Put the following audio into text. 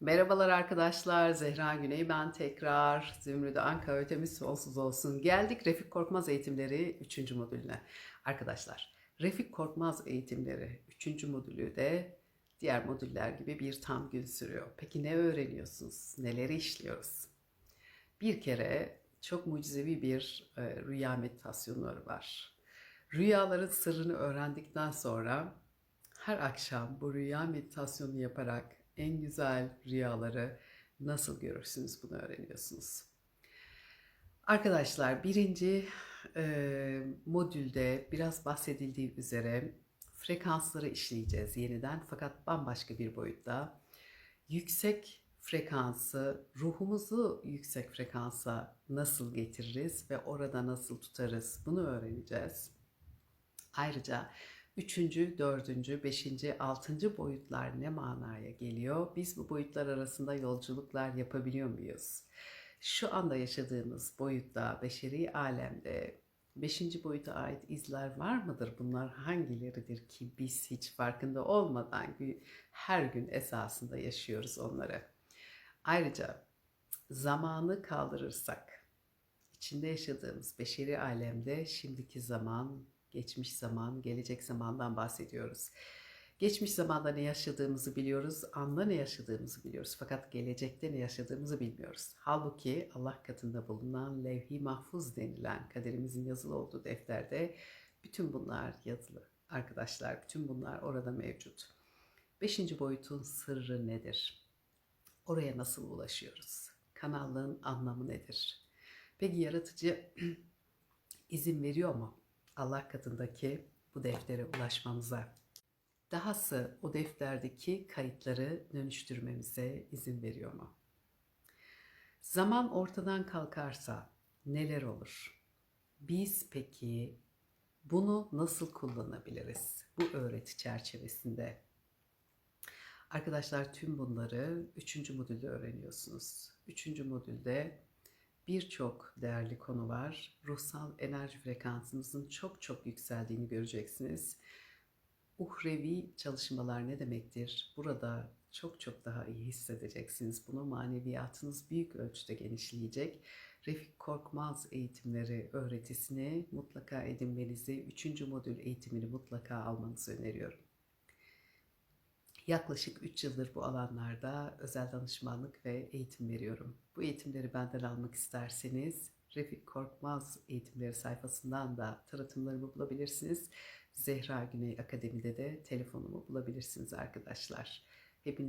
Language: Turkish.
Merhabalar arkadaşlar, Zehra Güney ben tekrar Zümrüt Anka ötemiz sonsuz olsun. Geldik Refik Korkmaz eğitimleri 3. modülüne. Arkadaşlar, Refik Korkmaz eğitimleri 3. modülü de diğer modüller gibi bir tam gün sürüyor. Peki ne öğreniyorsunuz? Neleri işliyoruz? Bir kere çok mucizevi bir e, rüya meditasyonları var. Rüyaların sırrını öğrendikten sonra her akşam bu rüya meditasyonu yaparak en güzel rüyaları nasıl görürsünüz bunu öğreniyorsunuz. Arkadaşlar birinci e, modülde biraz bahsedildiği üzere frekansları işleyeceğiz yeniden fakat bambaşka bir boyutta. Yüksek frekansı, ruhumuzu yüksek frekansa nasıl getiririz ve orada nasıl tutarız bunu öğreneceğiz. Ayrıca üçüncü, dördüncü, beşinci, altıncı boyutlar ne manaya geliyor? Biz bu boyutlar arasında yolculuklar yapabiliyor muyuz? Şu anda yaşadığımız boyutta, beşeri alemde beşinci boyuta ait izler var mıdır? Bunlar hangileridir ki biz hiç farkında olmadan her gün esasında yaşıyoruz onları. Ayrıca zamanı kaldırırsak, içinde yaşadığımız beşeri alemde şimdiki zaman, geçmiş zaman, gelecek zamandan bahsediyoruz. Geçmiş zamanda ne yaşadığımızı biliyoruz, anda ne yaşadığımızı biliyoruz. Fakat gelecekte ne yaşadığımızı bilmiyoruz. Halbuki Allah katında bulunan levh-i mahfuz denilen kaderimizin yazılı olduğu defterde bütün bunlar yazılı. Arkadaşlar bütün bunlar orada mevcut. Beşinci boyutun sırrı nedir? Oraya nasıl ulaşıyoruz? Kanallığın anlamı nedir? Peki yaratıcı izin veriyor mu? Allah katındaki bu deftere ulaşmamıza. Dahası o defterdeki kayıtları dönüştürmemize izin veriyor mu? Zaman ortadan kalkarsa neler olur? Biz peki bunu nasıl kullanabiliriz bu öğreti çerçevesinde? Arkadaşlar tüm bunları 3. modülde öğreniyorsunuz. 3. modülde birçok değerli konu var. Ruhsal enerji frekansınızın çok çok yükseldiğini göreceksiniz. Uhrevi çalışmalar ne demektir? Burada çok çok daha iyi hissedeceksiniz. Bunu maneviyatınız büyük ölçüde genişleyecek. Refik Korkmaz eğitimleri öğretisini mutlaka edinmenizi, 3. modül eğitimini mutlaka almanızı öneriyorum. Yaklaşık 3 yıldır bu alanlarda özel danışmanlık ve eğitim veriyorum. Bu eğitimleri benden almak isterseniz Refik Korkmaz eğitimleri sayfasından da tanıtımlarımı bulabilirsiniz. Zehra Güney Akademi'de de telefonumu bulabilirsiniz arkadaşlar.